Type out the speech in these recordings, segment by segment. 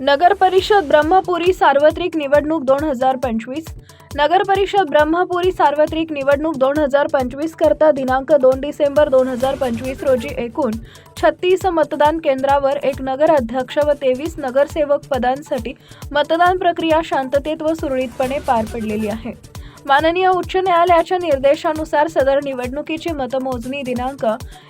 नगर परिषद ब्रह्मपुरी सार्वत्रिक निवडणूक दोन हजार पंचवीस. नगर परिषद ब्रह्मपुरी सार्वत्रिक निवडणूक दोन हजार पंचवीस करता दिनांक दोन डिसेंबर दोन हजार पंचवीस रोजी एकूण छत्तीस मतदान केंद्रावर एक नगर अध्यक्ष व तेवीस नगरसेवक पदांसाठी मतदान प्रक्रिया शांततेत व सुरळीतपणे पार पडलेली आहे. माननीय उच्च न्यायालयाच्या निर्देशानुसार सदर निवडणुकीची मतमोजणी दिनांक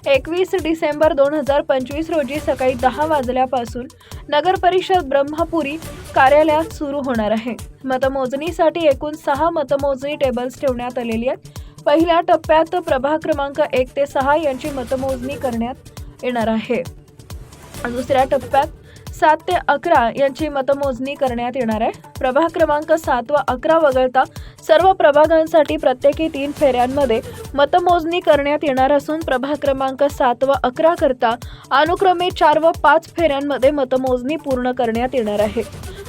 एकवीस डिसेंबर दोन हजार पंचवीस रोजी सकाळी दहा वाजल्यापासून नगर परिषद ब्रह्मपुरी कार्यालयात सुरू होणार आहे. मतमोजणीसाठी एकूण सहा मतमोजणी टेबल्स ठेवण्यात आलेली आहेत. पहिल्या टप्प्यात प्रभाग क्रमांक एक ते सहा यांची मतमोजणी करण्यात येणार आहे. दुसऱ्या टप्प्यात सात ते अकरा यांची मतमोजणी करण्यात येणार आहे. प्रभाग क्रमांक सात व अकरा वगळता सर्व प्रभागांसाठी प्रत्येकी तीन फेऱ्यांमध्ये मतमोजणी करण्यात येणार असून प्रभाग क्रमांक सात व अकरा करता अनुक्रमे चार व पाच फेऱ्यांमध्ये मतमोजणी पूर्ण करण्यात येणार आहे.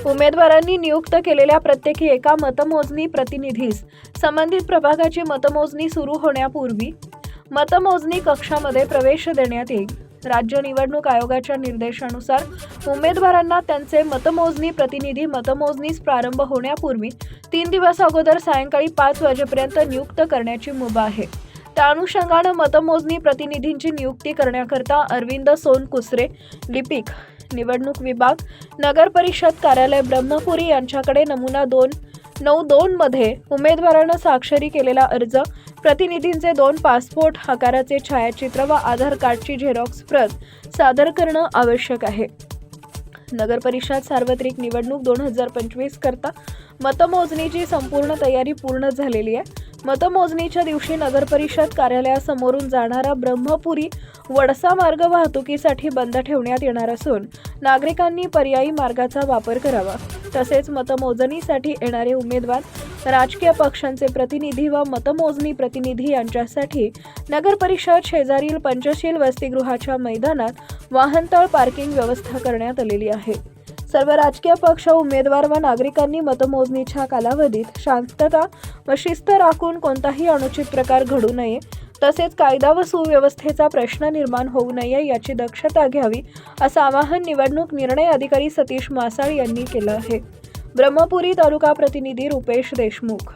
उमेदवारांनी नियुक्त केलेल्या प्रत्येकी एका मतमोजणी प्रतिनिधीस संबंधित प्रभागाची मतमोजणी सुरू होण्यापूर्वी मतमोजणी कक्षामध्ये प्रवेश देण्यात येईल. राज्य निवडणूक आयोगाच्या निर्देशानुसार उमेदवारांना त्यांचे मतमोजणी प्रतिनिधी मतमोजणीस प्रारंभ होण्यापूर्वी तीन दिवस अगोदर सायंकाळी पाच वाजेपर्यंत नियुक्त करण्याची मुभा आहे. त्या अनुषंगानं मतमोजणी प्रतिनिधींची नियुक्ती करण्याकरता अरविंद सोनकुसरे लिपिक निवडणूक विभाग नगर परिषद कार्यालय ब्रह्मपुरी यांच्याकडे नमुना दोन नऊ दोन मध्ये उमेदवारानं स्वाक्षरी केलेला अर्ज प्रतिनिधींचे दोन पासपोर्ट आकाराचे छायाचित्र व आधार कार्डची झेरॉक्स प्रत सादर करणं आवश्यक आहे. नगर परिषद सार्वत्रिक निवडणूक दोन हजार पंचवीस करता मतमोजणीची संपूर्ण तयारी पूर्ण झालेली आहे. मतमोजणीच्या दिवशी नगर परिषद कार्यालयासमोरून जाणारा ब्रह्मपुरी वडसा मार्ग वाहतुकीसाठी बंद ठेवण्यात येणार असून नागरिकांनी पर्यायी मार्गाचा वापर करावा. तसेच मतमोजणीसाठी येणारे उमेदवार राजकीय पक्षांचे प्रतिनिधी व मतमोजणी प्रतिनिधी यांच्यासाठी नगर परिषद शेजारील पंचशील वसतिगृहाच्या मैदानात वाहनतळ पार्किंग व्यवस्था करण्यात आलेली आहे. सर्व राजकीय पक्ष उमेदवार व नागरिकांनी मतमोजणीच्या कालावधीत शांतता व शिस्त राखून कोणताही अनुचित प्रकार घडू नये तसेच कायदा व सुव्यवस्थेचा प्रश्न निर्माण होऊ नये याची दक्षता घ्यावी असं आवाहन निवडणूक निर्णय अधिकारी सतीश मासाळ यांनी केलं आहे. ब्रह्मपुरी तालुका प्रतिनिधी रुपेश देशमुख.